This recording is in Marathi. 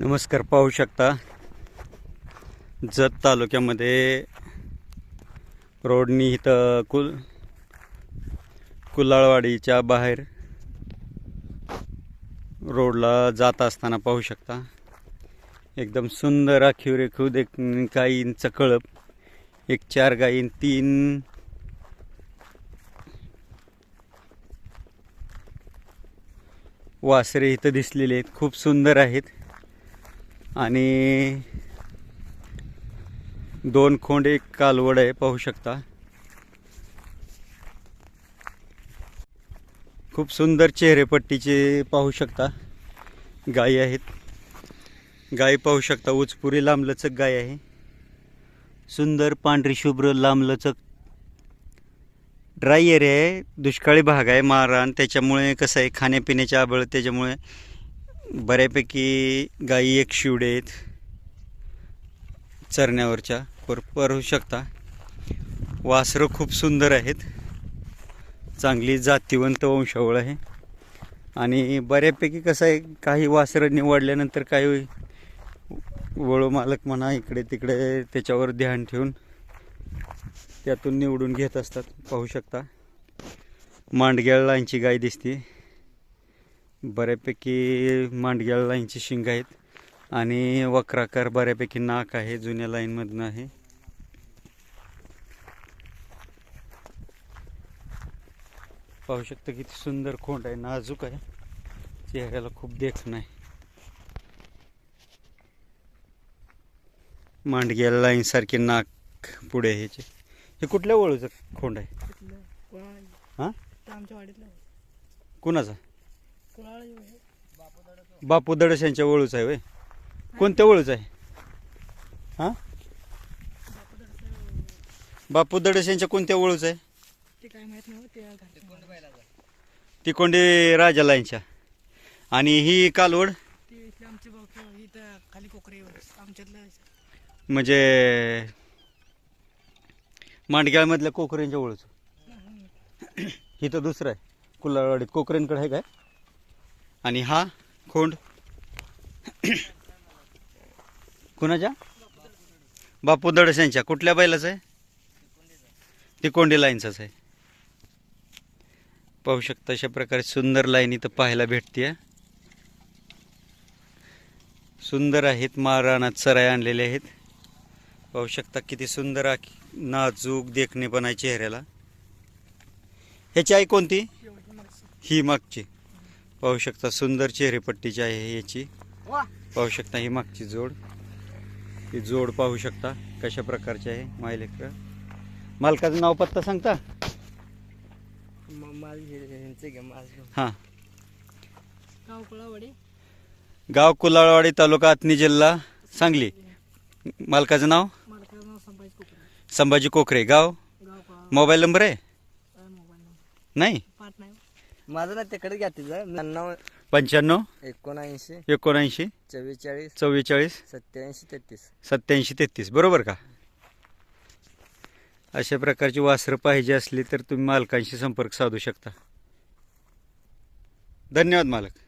नमस्कार पाहू शकता. जत तालुक्यामध्ये रोडनी इथं कुल कुलाळवाडीच्या बाहेर रोडला जात असताना पाहू शकता. एकदम सुंदर राखीव रेखीव देख गाईंचं कळप एक चार गाईन तीन वासरे इथं दिसलेले आहेत. खूप सुंदर आहेत. आणि दोन खोंड एक कालवड आहे पाहू शकता. खूप सुंदर चेहरेपट्टीचे पाहू शकता गायी आहेत. गायी पाहू शकता उचपुरी लांबलचक गाय आहे. सुंदर पांढरी शुभ्र लांबलचक ड्राय एरिया आहे. दुष्काळी भाग आहे मारहाण त्याच्यामुळे कसं आहे खाण्यापिण्याच्या आबळ त्याच्यामुळे बऱ्यापैकी गायी एक शिवडे आहेत. चरण्यावरच्या पर परू शकता. वासरं खूप सुंदर आहेत. चांगली जातीवंत वंशावळ आहे. आणि बऱ्यापैकी कसं आहे काही वासरं निवडल्यानंतर काही वळू मालक म्हणा इकडे तिकडे त्याच्यावर ध्यान ठेवून त्यातून निवडून घेत असतात. पाहू शकता. मांडग्यालाची गाय दिसते बऱ्यापैकी मांडग्याळ लाईनची शिंग आहेत आणि वक्राकार बऱ्यापैकी नाक आहे जुन्या लाईनमधनं आहे. पाहू शकता किती सुंदर खोंड आहे नाजूक आहे. चेहऱ्याला खूप देखणं आहे. मांडग्या लाईन सारखे नाक पुढे ह्याचे हे कुठल्या वळूचं खोंड आहे? हां. कुणाचा? बापू दडस यांच्या वळूचा आहे वय कोणत्या वळूचा आहे? हां? बापू दडस यांच्या कोणत्या वळूचा आहे? तिकोंडे राजाला यांच्या. आणि ही कालवड? म्हणजे मांडग्याळमधल्या कोकरेंच्या वळूचं. ही तर दुसरं आहे. कुल्लाळवाडीत कोकरेंकडे आहे काय? आणि हा खोंड. कुणाच्या? बापू दडस यांच्या कुठल्या बैलाचा आहे? ती कोंडी लाईनचाच आहे. पाहू शकता अशा प्रकारे सुंदर लाईन इथं पाहायला भेटते सुंदर आहेत महाराणात सराय आणलेले आहेत. पाहू शकता किती सुंदर नाजूक नाजूक देखणेपण आहे चेहऱ्याला. ह्याची आई कोणती? ही मागची. पाहू शकता सुंदर चेहरेपट्टीची आहे याची. पाहू शकता ही मागची जोड. ही जोड पाहू शकता कशा प्रकारची आहे मायलेकर मालकाचं नाव पत्ता सांगता? हे-. हां. गाव कुळावाडी. गाव कुलाळवाडी तालुका आतनी जिल्हा सांगली. मालकाचं नाव? मालकाचं नाव संभाजी कोकरे. संभाजी कोकरे. गाव? मोबाईल नंबर आहे? नाही? माझं ना तिकडे घ्या तिचं. नव्याण्णव पंच्याण्णव? एकोणऐंशी एकोणऐंशी? चव्वेचाळीस चव्वेचाळीस? सत्याऐंशी तेहतीस. सत्याऐंशी तेहतीस. बरोबर का? अशा प्रकारची वासरं पाहिजे असली तर तुम्ही मालकांशी संपर्क साधू शकता. धन्यवाद मालक.